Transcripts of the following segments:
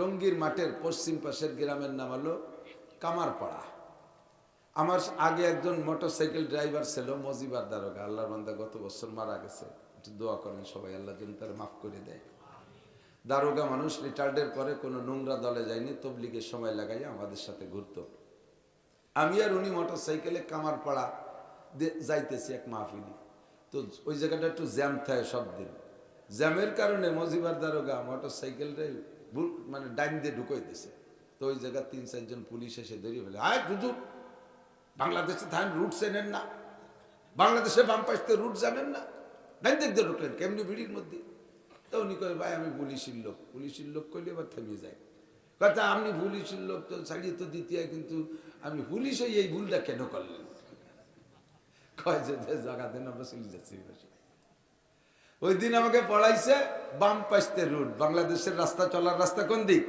টঙ্গীর মাঠের পশ্চিম পাশের গ্রামের নাম হলো কামারপাড়া। আমার আগে একজন মোটরসাইকেল ড্রাইভার ছিল, মজিবার দারোগা। আল্লাহর বান্দা গত বছর মারা গেছে। একটু দোয়া করেন সবাই, আল্লাহ যেন তারা মাফ করে দেয়। দারোগা মানুষ রিটায়ার্ডের পরে কোনো নোংরা দলে যায়নি, তবলিগের সময় লাগাই আমাদের সাথে ঘুরতো। আমি আর উনি মোটরসাইকেলে কামারপাড়া যাইতেছি এক মাহফিলি। তো ওই জায়গাটা একটু জ্যাম থাকে সব দিন জ্যামের কারণে মজিবার দারোগা মোটরসাইকেলটা ভুল- মানে ডাইন দিয়ে ঢুকাই দিছে। তো ওই জায়গায় তিন চারজন পুলিশ এসে ধরিয়ে ফেলে। আয় হুজুর বাংলাদেশে থাকেন রুট চেনেন না। বাংলাদেশে বাম পাশতে রুট জানেন না। ডাইন দিক দিয়ে ঢুকলেন, কেমনি ভিড়ির মধ্যে? তো উনি কয়, ভাই, আমি পুলিশের লোক। পুলিশের লোক করলে এবার থেমে যায়। কথা আপনি পুলিশের লোক তো ছাড়িয়ে তো দিতে হয়, কিন্তু আমি পুলিশ হয়ে এই ভুলটা কেন করলেন? কয়, যে জায়গাতে আমরা চলে যাচ্ছি। ওই দিন আমাকে পড়াইছে, বাম পাশতে রুট বাংলাদেশের রাস্তা, চলার রাস্তা কোন দিক?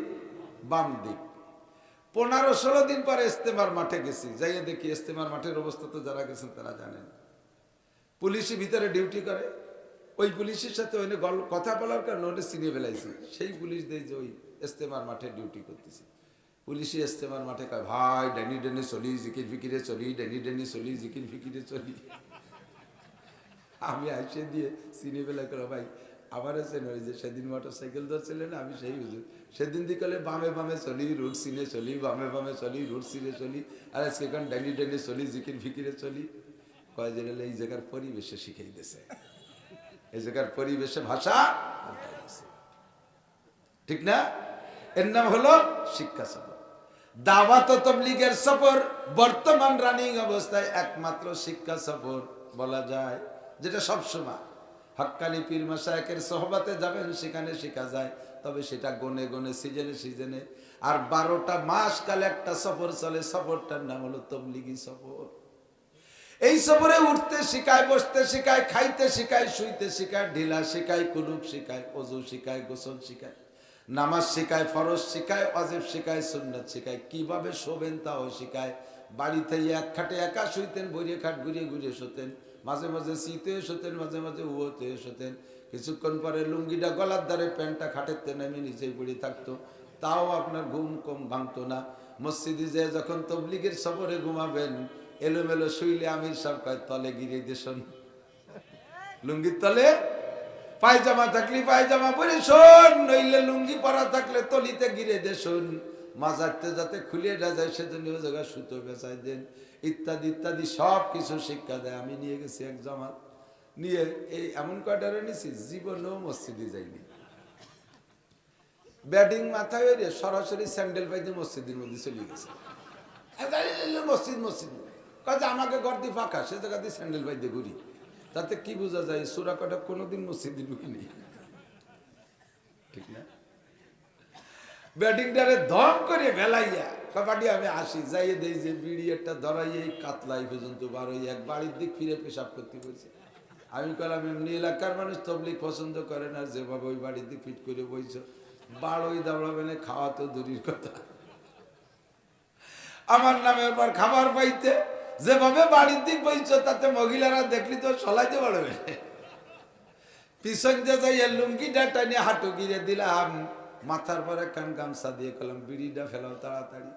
বাম দিক। পনেরো ষোলো দিন পরে ইস্তেমার মাঠে গেছি। যাইয়ে দেখি ইস্তেমার মাঠের অবস্থা তো যারা গেছেন তারা জানেন। পুলিশই ভিতরে ডিউটি করে। ওই পুলিশের সাথে ওই কথা বলার কারণে ওটা চিনিয়ে ফেলাইছি। সেই পুলিশ দেয় যে ওই ইস্তেমার মাঠে ডিউটি করতেছি। পুলিশই ইস্তেমার মাঠে কয়, ভাই, ডেনি ডেনি চলি, জিকির ফিকিরে চলি, ডেনি ডেনি চলি, জিকির ফিকিরে চলি। আমি আইসে দিয়ে চিনি বেলা করে ভাই। আমার চেন ওই যে সেদিন মোটর সাইকেল ধরছিলেন আমি সেই হুজুর। সেদিন দিকে বামে বামে চলি রুট সিনে চলি, বামে বামে চলি রুট সিনে চলি, আর এখন ডেনি ডেনি চলি, জিকির ফিকিরে চলি। কয় যে এই জায়গার পরিবেশে শিখাই দিছে। এই জায়গার পরিবেশে ভাষা ঠিক না? এর নাম হলো শিক্ষা সফর। দাওয়াত তবলিগের সফর বর্তমান রানিং অবস্থায় একমাত্র শিক্ষা সফর বলা যায়। যেটা সবসময় হক্কানি পীর মাসায়কের সহবাতে যাবেন, সেখানে শেখা যায়। তবে সেটা গনে গনে, সিজনে সিজনে। আর বারোটা মাস কালে একটা সফর চলে, সফরটার নাম হলো তবলিগি সফর। এই সফরে উঠতে শিখায়, বসতে শিখায়, খাইতে শিখায়, শুইতে শিখায়, ঢিলা শিখায় কুলুপ শিখায়, অজু শিখায়, গোসল শিখায়, নামাজ শিখায়, ফরজ শিখায় অজেব শিখায়, সুন্নত শিখায়। কীভাবে শোবেন তাও শিখায়। বাড়িতে এক খাটে একা শুইতেন, বইরে খাট ঘুরিয়ে ঘুরিয়ে শুতেন। মাঝে মাঝে শীতে শুতেন মাঝে মাঝে উয়োতে শুতেন কিছুক্ষণ পরে লুঙ্গিটা গলার দ্বারে প্যান্টটা খাটেতে নেমে নিচেই পড়ে থাকতো। তাও আপনার ঘুম কম ভাঙতো না। মসজিদে যে যখন তবলিগের সফরে ঘুমাবেন, এলোমেলো শুইলে আমির কয়, তলে গিরে দেশন। লুঙ্গির তলে? পায়জামা থাকলে পায়জামা পরে শোন, নইলে লুঙ্গি পরা থাকলে তলিতে গিরে দে শোন মাজারতে যাতে খুলে না যায়, সেজন্য জায়গায় সুতো বেচাই দেন। ইত্যাদি ইত্যাদি সব কিছু শিক্ষা দেয়। আমি নিয়ে গেছি এক জামাত। নিয়ে এই এমন কয়টারে নিছি? জীবনেও মসজিদে যাইনি। ব্যাটিং মাথায় হয়ে সরাসরি স্যান্ডেল পাইতে মসজিদের মধ্যে চলে গেছে। মসজিদ মসজিদ কাজে আমাকে ঘর দিয়ে ফাঁকা, সে জায়গা দিয়ে স্যান্ডেল পাইতে ঘুরি। তাতে কি বোঝা যায়? সুরা কটা কোনোদিন মসজিদে ঢুকিনি। ঠিক না? ব্যাটিংটারে ধম করে ফেলাইয়া কবাডি আমি আসি, যাইয়ে দেই যে বিড়ি একটা ধরাই এই কাতলাই পর্যন্ত বার হই এক বাড়ির দিক ফিরে পেশাব করতে বলছে আমি কলাম এমনি এলাকার মানুষ তবলিক পছন্দ করে না, যেভাবে ওই বাড়ির দিক ফিট করে বইছ। বাড়োই দাঁড়াবে না খাওয়া তো দূরের কথা। আমার নামে এবার খাবার পাইতে, যেভাবে বাড়ির দিক বইছ, তাতে মহিলারা দেখলি তো সলাইতে পারবে। পিছন দিয়ে যাই লুঙ্গিটা টানে হাঁটু গিরে দিলাম। মাথার পরে কান গামছা দিয়ে কলাম বিড়িটা ফেলাও তাড়াতাড়ি।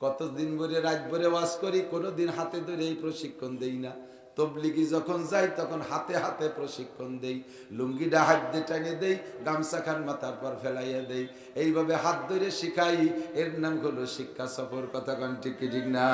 কতদিন ভরে রাত ভরে ওয়াজ করি, কোনোদিন হাতে ধরে এই প্রশিক্ষণ দেই না। তবলিগি যখন যাই, তখন হাতে হাতে প্রশিক্ষণ দেই। লুঙ্গিটা হাত দিয়ে টানে দেই, গামছা খান মাথার পর ফেলাইয়া দেই। এইভাবে হাত ধরে শিখাই, এর নাম হলো শিক্ষা সফর। কথা কন ঠিক ঠিক না?